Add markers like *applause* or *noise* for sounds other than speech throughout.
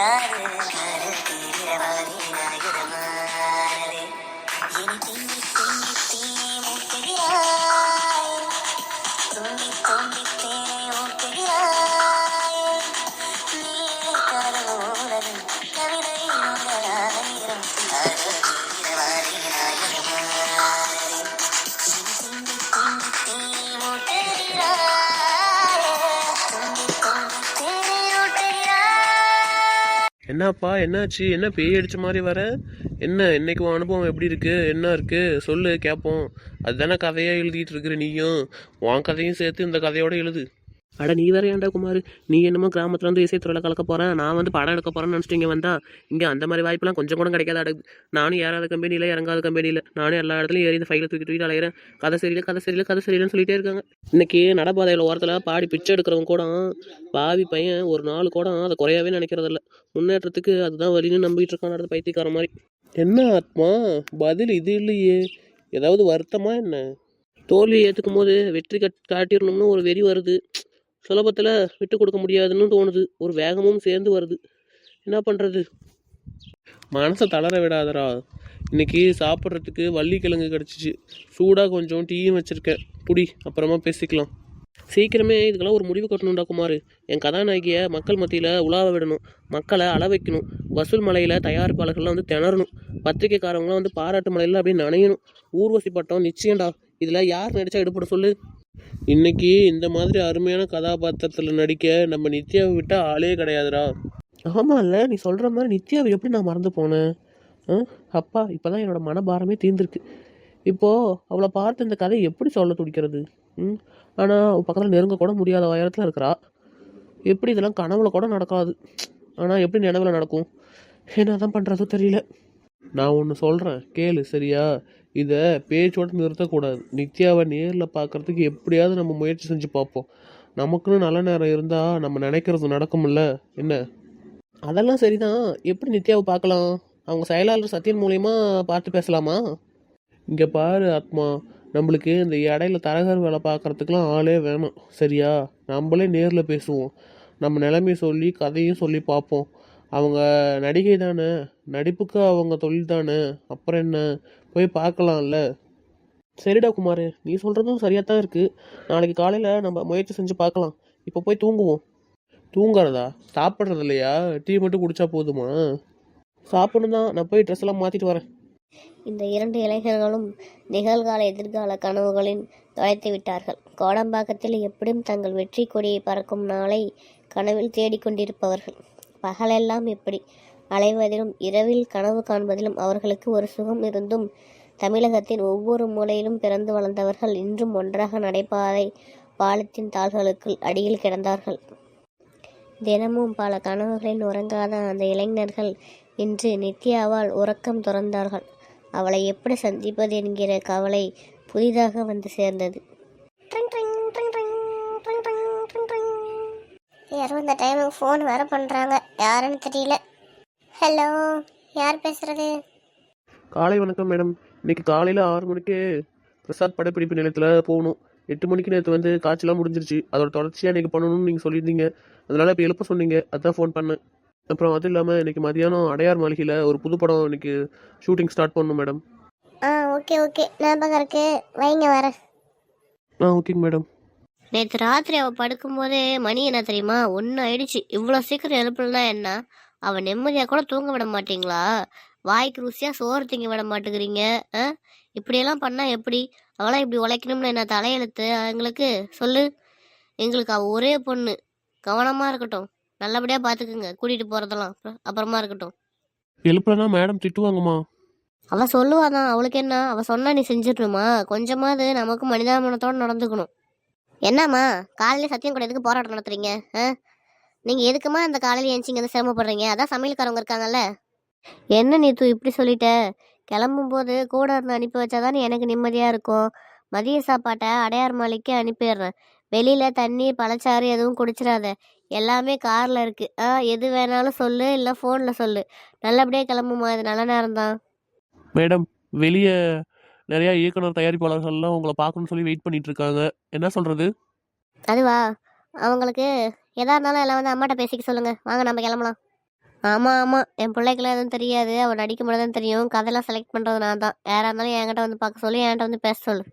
யாரு என்னப்பா என்னாச்சு? என்ன பேய் அடிச்ச மாதிரி வர? என்ன இன்னைக்கு உன் அனுபவம் எப்படி இருக்கு? என்ன இருக்கு? சொல்லு கேட்போம் அதுதானே கதையாக எழுதிட்டு இருக்கிற நீயும். உன் கதையும் சேர்த்து இந்த கதையோட எழுது. அட நீ வேற ஏன்டா குமார்? நீ என்னமோ கிராமத்தில் வந்து இசைத்துறையில கலக்க போகிறேன் நான் வந்து படம் எடுக்க போகிறேன்னு நினச்சிட்டு இங்கே வந்தா இங்கே அந்த மாதிரி வாய்ப்பெல்லாம் கொஞ்சம் கூட கிடைக்காத. அடகு நானும் ஏறாத கம்பெனியில் இறங்காத கம்பெனியில். நானும் எல்லா இடத்துலையும் ஏறி இந்த ஃபைலை தூக்கி தூக்கிட்டு அலையிறேன். கதை சரியில்லை கதை சரியில்லை கதை சரியில்லைன்னு சொல்லிட்டே இருக்காங்க. இன்னைக்கு நடப்பாதையில் ஓரத்தில் பாடி பிச்சை எடுக்கிறவங்க கூட பாவி பையன் ஒரு நாள் கூட அதை குறையாவே நினைக்கிறதில்ல. முன்னேற்றத்துக்கு அதுதான் வழின்னு நம்பிட்டு இருக்கான் அடுத்த பைத்தியக்கார மாதிரி. என்ன ஆத்மா? பதில் இது இல்லையே. ஏதாவது வருத்தமா என்ன? தோல்வியை ஏற்றுக்கும் போது வெற்றி கட் காட்டிடணும்னு ஒரு வெறி வருது. சுலபத்தில் விட்டு கொடுக்க முடியாதுன்னு தோணுது. ஒரு வேகமும் சேர்ந்து வருது. என்ன பண்ணுறது மனசை தளர விடாதடா. இன்றைக்கி சாப்பிட்றதுக்கு வள்ளிக்கிழங்கு கிடச்சிச்சு. சூடாக கொஞ்சம் டீயும் வச்சுருக்கேன். புடி அப்புறமா பேசிக்கலாம். சீக்கிரமே இதுக்கெல்லாம் ஒரு முடிவு கட்டணும்டா குமார். என் கதாநாயகியை மக்கள் மத்தியில் உலாவ விடணும். மக்களை அள வைக்கணும். வசூல் மலையில் தயாரிப்பாளர்கள்லாம் வந்து திணறணும். பத்திரிக்கைக்காரங்களாம் வந்து பாராட்டு மலையில் அப்படியே நனையணும். ஊர்வசி பட்டம் நிச்சயம்டா. இதில் யார் நடித்தா எடுப்பட சொல்லு? இன்னைக்கு இந்த மாதிரி அருமையான கதாபாத்திரத்தில் நடிக்க நம்ம நித்யாவை விட்டால் ஆளே கிடையாதுடா. ஆமாம்ல நீ சொல்கிற மாதிரி நித்யாவை எப்படி நான் மறந்து போனேன் அப்பா இப்போ தான் என்னோடய மனபாரமே தீர்ந்துருக்கு. இப்போது அவளை பார்த்து இந்த கதையை எப்படி சொல்ல துடிக்கிறது? ம்? ஆனால் அவள் பக்கத்தில் நெருங்க கூட முடியாத உயரத்தில் இருக்கிறா. எப்படி இதெல்லாம் கனவுல கூட நடக்காது. ஆனால் எப்படி நினைவில் நடக்கும்? என்ன தான் பண்ணுறதோ தெரியல. நான் ஒன்று சொல்கிறேன் கேளு சரியா? இதை பேச்சோட நிறுத்தக்கூடாது. நித்யாவை நேரில் பார்க்கறதுக்கு எப்படியாவது நம்ம முயற்சி செஞ்சு பார்ப்போம். நமக்குன்னு நல்ல நேரம் இருந்தால் நம்ம நினைக்கிறது நடக்கும்ல. என்ன? அதெல்லாம் சரிதான். எப்படி நித்யாவை பார்க்கலாம்? அவங்க செயலாளர் சத்தியன் மூலயமா பார்த்து பேசலாமா? இங்கே பாரு ஆத்மா. நம்மளுக்கு இந்த இடையில தரகர் வேலை பார்க்கறதுக்குலாம் ஆளே வேணும். சரியா? நம்மளே நேரில் பேசுவோம். நம்ம நிலைமையை சொல்லி கதையும் சொல்லி பார்ப்போம். அவங்க நடிகை தானே நடிப்புக்கு அவங்க தொழில் தானே அப்புறம் என்ன? போய் பார்க்கலாம்ல. சரிடா குமார் நீ சொல்கிறதும் சரியாக தான் இருக்குது நாளைக்கு காலையில் நம்ம முயற்சி செஞ்சு பார்க்கலாம். இப்போ போய் தூங்குவோம். தூங்குறதா? சாப்பிட்றது இல்லையா? டீ மட்டும் குடிச்சா போதுமா? சாப்பிடணும் தான். நான் போய் ட்ரெஸ் எல்லாம் மாற்றிட்டு வரேன். இந்த இரண்டு இளைஞர்களும் நிகழ்கால எதிர்கால கனவுகளின் தொலைத்து விட்டார்கள். கோடம்பாக்கத்தில் எப்படியும் தங்கள் வெற்றி கொடியை பறக்கும் நாளை கனவில் தேடிக்கொண்டிருப்பவர்கள். பகலெல்லாம் எப்படி அலைவதிலும் இரவில் கனவு காண்பதிலும் அவர்களுக்கு ஒரு சுகம் இருந்தும் தமிழகத்தின் ஒவ்வொரு மூலையிலும் பிறந்து வளர்ந்தவர்கள் இன்றும் ஒன்றாக நடைபாதை பாலத்தின் தாள்களுக்குள் அடியில் கிடந்தார்கள். தினமும் பல கனவுகளில் உறங்காத அந்த இளைஞர்கள் இன்று நித்யாவால் உறக்கம் துறந்தார்கள். அவளை எப்படி சந்திப்பது என்கிற கவலை புதிதாக வந்து சேர்ந்தது. யாரோ இந்த டைமுக்கு ஃபோன் வேற பண்ணுறாங்க யாருன்னு தெரியல. ஹலோ யார் பேசுறது? காலை வணக்கம் மேடம் இன்னைக்கு காலையில் ஆறு மணிக்கு பிரசாத் படப்பிடிப்பு நிலையத்தில் போகணும். எட்டு மணிக்கு நேற்று வந்து காய்ச்சலாம் முடிஞ்சிருச்சு. அதோட தொடர்ச்சியாக இன்னைக்கு பண்ணணும்னு நீங்கள் சொல்லியிருந்தீங்க. அதனால இப்போ எழுப்ப சொன்னீங்க. அதான் ஃபோன் பண்ணேன். அப்புறம் அது இல்லாமல் இன்னைக்கு மதியானம் அடையார் மாளிகையில் ஒரு புது படம் இன்னைக்கு ஷூட்டிங் ஸ்டார்ட் பண்ணணும் மேடம் ஆ ஓகே ஓகே ஞாபகம் இருக்கு. வைங்க வரேன் ஆ ஓகேங்க மேடம் நேற்று ராத்திரி அவள் படுக்கும்போதே மணி என்ன தெரியுமா? ஒன்று ஆயிடுச்சு. இவ்வளோ சீக்கிரம் எழுப்பலனா என்ன? அவள் நிம்மதியாக கூட தூங்க விட மாட்டீங்களா? வாய்க்கு ருசியாக சோறு திங்க விட மாட்டேங்கிறீங்க ஆ? இப்படியெல்லாம் பண்ணால் எப்படி? அவளாம் இப்படி உழைக்கணும்னு என்ன தலையெழுத்து எங்களுக்கு? சொல்லு. எங்களுக்கு அவள் ஒரே பொண்ணு. கவனமாக இருக்கட்டும். நல்லபடியாக பார்த்துக்குங்க கூட்டிகிட்டு போகிறதெல்லாம் அப்புறமா இருக்கட்டும். எழுப்பலனா மேடம் திட்டுவாங்கம்மா. அவ சொல்லுவாதான். அவளுக்கு என்ன? அவ சொன்னா நீ செஞ்சிடணுமா? கொஞ்சமாவது நமக்கு மனிதாபிமானத்தோட நடந்துக்கணும். என்னம்மா? காலையில் சத்தியம் கூட எதுக்கு போராட்டம் நடத்துறீங்க? ஆ? நீங்கள் எதுக்குமா அந்த காலையில் ஏஞ்சிங்க வந்து சிரமப்படுறீங்க? அதான் சமையல்காரவங்க இருக்காங்கல்ல. என்ன நீ தூ இப்படி சொல்லிட்ட? கிளம்பும்போது கூட இருந்து அனுப்பி வச்சாதான் எனக்கு நிம்மதியாக இருக்கும். மதிய சாப்பாட்டை அடையார் மாலைக்கு அனுப்பிடுறேன். வெளியில் தண்ணி பழச்சாறு எதுவும் குடிச்சிடாத. எல்லாமே காரில் இருக்குது ஆ எது வேணாலும் சொல்லு இல்லை ஃபோனில் சொல்லு. நல்லபடியாக கிளம்புமா? இது நல்ல நேரம் தான் மேடம் வெளியே நிறையா இயக்குனர் தயாரிப்பாளர்கள்லாம் உங்களை பார்க்கணும்னு சொல்லி வெயிட் பண்ணிட்டு இருக்காங்க என்ன சொல்கிறது அதுவா? அவங்களுக்கு எதா இருந்தாலும் எல்லாம் வந்து அம்மாட்ட பேசிக்க சொல்லுங்க. வாங்க நம்ம கிளம்பலாம். ஆமாம் ஆமாம் என் பிள்ளைக்கெல்லாம் எதுவும் தெரியாது. அவன் நடிக்க மட்டும் தான் தெரியும். கதையெல்லாம் செலக்ட் பண்ணுறது நான் தான். யாராக இருந்தாலும் என்கிட்ட வந்து பார்க்க சொல்லி. என்கிட்ட வந்து பேச சொல்லு.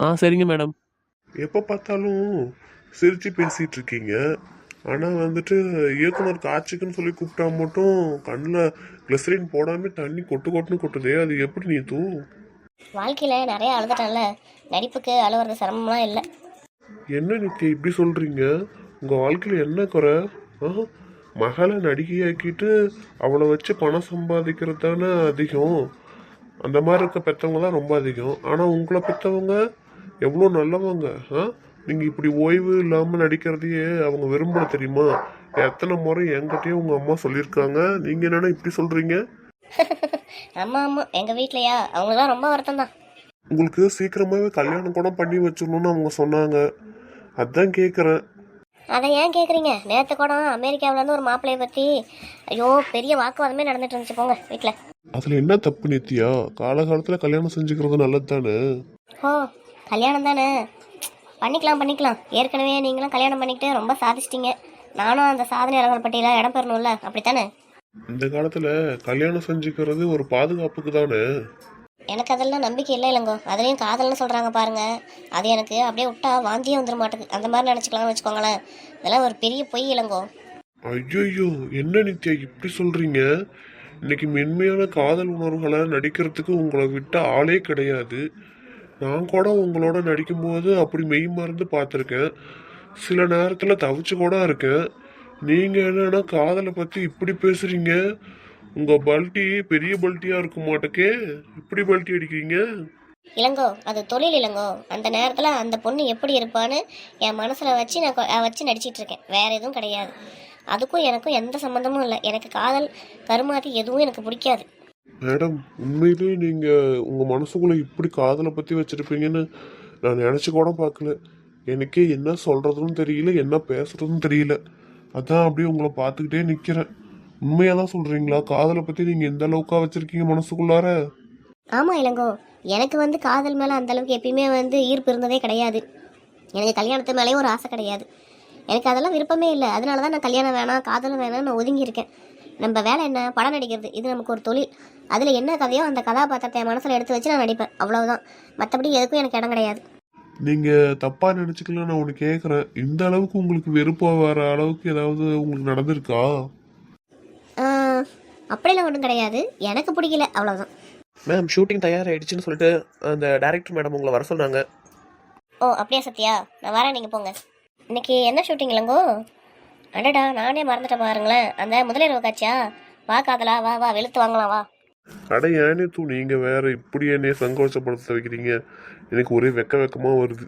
ஆ சரிங்க மேடம் எப்போ பார்த்தாலும் சிரிச்சு பேசிட்டு இருக்கீங்க. ஆனால் வந்துட்டு இயக்குனர் காட்சிக்குன்னு சொல்லி கூப்பிட்டா மட்டும் கண்ணில் கிளிசரின் போடாம தண்ணி கொட்டு கொட்டுன்னு கொட்டுதே. அது எப்படி நீ தூ வாழ்க்கையில் நிறைய அழுதுட்டேன்ல. நடிப்புக்கு அழுவுறது சிரமம்லாம் இல்லை. என்ன நித்யா இப்படி சொல்றீங்க? உங்க வாழ்க்கையில என்ன குறை? ஆ? மகளை நடிகையாக்கிட்டு அவளை வச்சு பணம் சம்பாதிக்கிறது தானே அதிகம். அந்த மாதிரி இருக்க பெற்றவங்க தான் ரொம்ப அதிகம். ஆனால் உங்களை பெற்றவங்க எவ்வளோ நல்லவங்க ஆ? நீங்கள் இப்படி ஓய்வு இல்லாமல் நடிக்கிறதையே அவங்க விரும்பல தெரியுமா? எத்தனை முறை என்கிட்டயே உங்கள் அம்மா சொல்லியிருக்காங்க. நீங்கள் என்னென்னா இப்படி சொல்கிறீங்க *laughs* ஆமாம் ஆமாம் எங்கள் வீட்லையா? அவங்களாம் ரொம்ப வருத்தம் தான் உங்களுக்கு சீக்கிரமாகவே கல்யாணம் கூட பண்ணி வச்சிடணும்னு அவங்க சொன்னாங்க. அதான் கேட்குறேன் அதை ஏன் கேட்குறீங்க நேற்று கூட அமெரிக்காவிலேருந்து ஒரு மாப்பிள்ளையை பற்றி ஐயோ பெரிய வாக்குவாதமே நடந்துட்டு இருந்துச்சு. போங்க வீட்டில் அதில் என்ன தப்பு நித்யா? காலகாலத்தில் கல்யாணம் செஞ்சுக்கிறது நல்லது தானே ஓ கல்யாணம் தானே? பண்ணிக்கலாம் பண்ணிக்கலாம். ஏற்கனவே நீங்களும் கல்யாணம் பண்ணிக்கிட்டு ரொம்ப சாதிச்சிட்டீங்க. நானும் அந்த சாதனையாளர்கள் பட்டியலில் இடம் பெறணும்ல. அப்படித்தானே? இந்த காலத்தில் கல்யாணம் செஞ்சுக்கிறது ஒரு பாதுகாப்புக்கு தானே எனக்கு அதெல்லாம் நம்பிக்கை இல்லை இல்லைங்கோ அதுலேயும் காதல்னு சொல்கிறாங்க பாருங்க. அது எனக்கு அப்படியே விட்டா வாந்தியே வந்துட மாட்டேங்குது அந்த மாதிரி நினச்சிக்கலாம்னு வச்சுக்கோங்களேன். இதெல்லாம் ஒரு பெரிய பொய் இல்லைங்கோ ஐயோ என்ன நித்யா இப்படி சொல்கிறீங்க இன்னைக்கு மென்மையான காதல் உணர்வுகளை நடிக்கிறதுக்கு உங்களை விட்ட ஆளே கிடையாது. நான் கூட உங்களோட நடிக்கும்போது அப்படி மெய் மறந்து பார்த்துருக்கேன். சில நேரத்தில் தவிச்சு கூட இருக்கேன். நீங்கள் என்னன்னா காதலை பற்றி இப்படி பேசுகிறீங்க உங்கள் பல்ட்டி பெரிய பல்ட்டியாக இருக்க மாட்டேக்கே. இப்படி பல்ட்டி அடிக்கிறீங்க? இளங்கோ அது தொழில் இளங்கோ. அந்த நேரத்தில் அந்த பொண்ணு எப்படி இருப்பான்னு என் மனசில் வச்சு நான் வச்சு நடிச்சிட்டு இருக்கேன். வேற எதுவும் கிடையாது. அதுக்கும் எனக்கும் எந்த சம்மந்தமும் இல்லை. எனக்கு காதல் கருமாதி எதுவும் எனக்கு பிடிக்காது. மேடம் உண்மையிலேயே நீங்கள் உங்கள் மனசுக்குள்ளே இப்படி காதலை பற்றி வச்சுருப்பீங்கன்னு நான் நினச்சி கூட பார்க்கல. எனக்கே என்ன சொல்கிறதுன்னு தெரியல என்ன பேசுறதுன்னு தெரியல. அதான் அப்படியே உங்களை பார்த்துக்கிட்டே நிற்கிறேன் உண்மையாக தான் சொல்கிறீங்களா காதலை பற்றி நீங்கள் எந்த அளவுக்கா வச்சுருக்கீங்க மனசுக்குள்ளார? ஆமாம் இளங்கோ. எனக்கு வந்து காதல் மேலே அந்த அளவுக்கு எப்பயுமே வந்து ஈர்ப்பு இருந்ததே கிடையாது. எனக்கு கல்யாணத்து மேலேயும் ஒரு ஆசை கிடையாது. எனக்கு அதெல்லாம் விருப்பமே இல்லை. அதனால தான் நான் கல்யாணம் வேணாம் காதலும் வேணாம் நான் ஒதுங்கியிருக்கேன். நம்ம வேலை என்ன? படம் நடிக்கிறது. இது நமக்கு ஒரு தொழில். அதில் என்ன கதையோ அந்த கதாபாத்திரத்தை மனசில் எடுத்து வச்சு நான் நடிப்பேன். அவ்வளோதான் மற்றபடி எதுக்கும் எனக்கு இடம் கிடையாது. நீங்கள் தப்பாக நினச்சிக்கலாம் நான் ஒன்று கேட்குறேன் இந்த அளவுக்கு உங்களுக்கு வெறுப்பாக வர அளவுக்கு ஏதாவது உங்களுக்கு நடந்திருக்கா? அப்படிலாம் ஒன்றும் கிடையாது. எனக்கு பிடிக்கல அவ்வளோதான் மேம் ஷூட்டிங் தயாராகிடுச்சுன்னு சொல்லிட்டு அந்த டைரக்டர் மேடம் உங்களை வர சொன்னாங்க. ஓ அப்படியா சத்யா? நான் வரேன் நீங்கள் போங்க. இன்னைக்கு என்ன ஷூட்டிங் இல்லைங்கோ அடடா நானே மறந்துட்டேன் பாருங்களேன். அந்த முதலிரவு காட்சியா? வா காதலா வா வா வெளுத்து வாங்கலாம் வா. அட ஏனே தூ நீங்கள் வேற இப்படி என்னைய சங்கோச்சப்படுத்த வைக்கிறீங்க. எனக்கு ஒரே வெக்க வெக்கமாக வருது.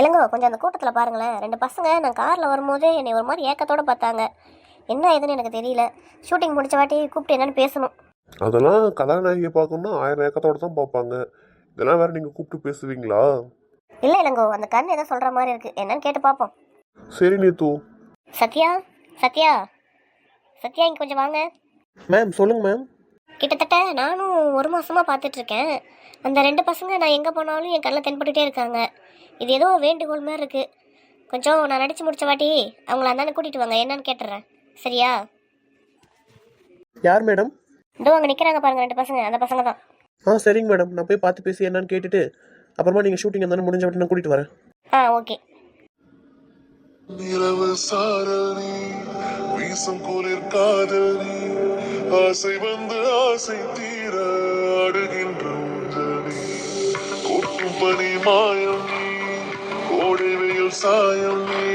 இளங்கோ கொஞ்சம் அந்த கூட்டத்தில் பாருங்களேன். ரெண்டு பசங்க நான் காரில் வரும்போது என்னை ஒரு மாதிரி ஏக்கத்தோட பார்த்தாங்க. என்ன ஏதுன்னு எனக்கு தெரியல. ஷூட்டிங் முடிச்ச வாட்டி கூப்பிட்டு என்னன்னு பேசணும். அதெல்லாம் கதாநாயகியை பார்க்கணும்னா ஆயிரம் ஏக்கத்தோட தான் பார்ப்பாங்க. இதெல்லாம் வேற நீங்கள் கூப்பிட்டு பேசுவீங்களா? இல்லை இளங்கோ அந்த கண் ஏதோ சொல்கிற மாதிரி இருக்குது என்னன்னு கேட்டு பார்ப்போம். சரி நீத்து. சத்யா? சத்யா? சத்யா இங்கே கொஞ்சம் வாங்க. மேம் சொல்லுங்க மேம் கிட்டத்தட்ட நானும் ஒரு மாசமா பார்த்துட்டு இருக்கேன் அந்த ரெண்டு பசங்க நான் எங்கே போனாலும் என் கண்ணில் தென்பட்டுட்டே இருக்காங்க. இது ஏதோ வேண்டுகோள் மாதிரி இருக்கு. கொஞ்சம் நான் நடிச்சு முடிச்ச வாட்டி அவங்கள அந்தானே கூட்டிட்டு வாங்க. என்னன்னு கேட்டுறேன். சரியா? யார் மேடம்? இதோ அங்கே நிற்கிறாங்க பாருங்க ரெண்டு பசங்க. அந்த பசங்க தான். ஆ சரிங்க மேடம். நான் போய் பார்த்து பேசி என்னன்னு கேட்டுட்டு அப்புறமா நீங்கள் ஷூட்டிங் இருந்தாலும் முடிஞ்ச விட்டு நான் கூட்டிகிட்டு வரேன். ஆ ஓகே. நிலவு சாரணி வீசும் குளிர் காதலி ஆசை வந்து ஆசை தீர அடுகின்ற ஊஞ்சலி கொட்டும் பனி மாயம் நீ கோடை வெயில் சாயம் நீ